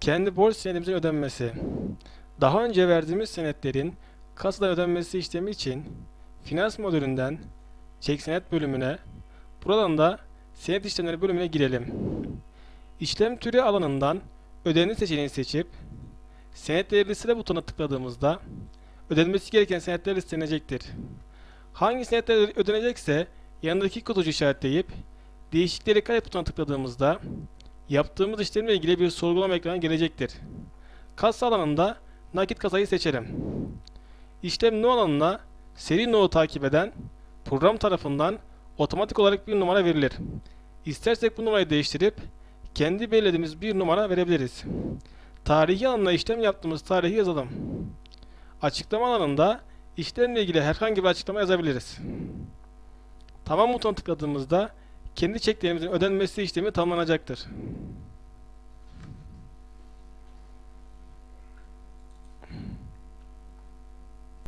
Kendi borç senetimizin ödenmesi. Daha önce verdiğimiz senetlerin kasada ödenmesi işlemi için finans modülünden çek senet bölümüne buradan da senet işlemleri bölümüne girelim. İşlem türü alanından ödeni seçeneğini seçip senetleri listele butonuna tıkladığımızda ödenmesi gereken senetler listelenecektir. Hangi senetler ödenecekse yanındaki kutucu işaretleyip değişiklikleri kaydet butonuna tıkladığımızda yaptığımız işlemle ilgili bir sorgulama ekranı gelecektir. Kasa alanında nakit kasayı seçelim. İşlem no alanına seri no'u takip eden program tarafından otomatik olarak bir numara verilir. İstersek bu numarayı değiştirip kendi belirlediğimiz bir numara verebiliriz. Tarihi alanına işlem yaptığımız tarihi yazalım. Açıklama alanında işlemle ilgili herhangi bir açıklama yazabiliriz. Tamam butonuna tıkladığımızda kendi çeklerimizin ödenmesi işlemi tamamlanacaktır.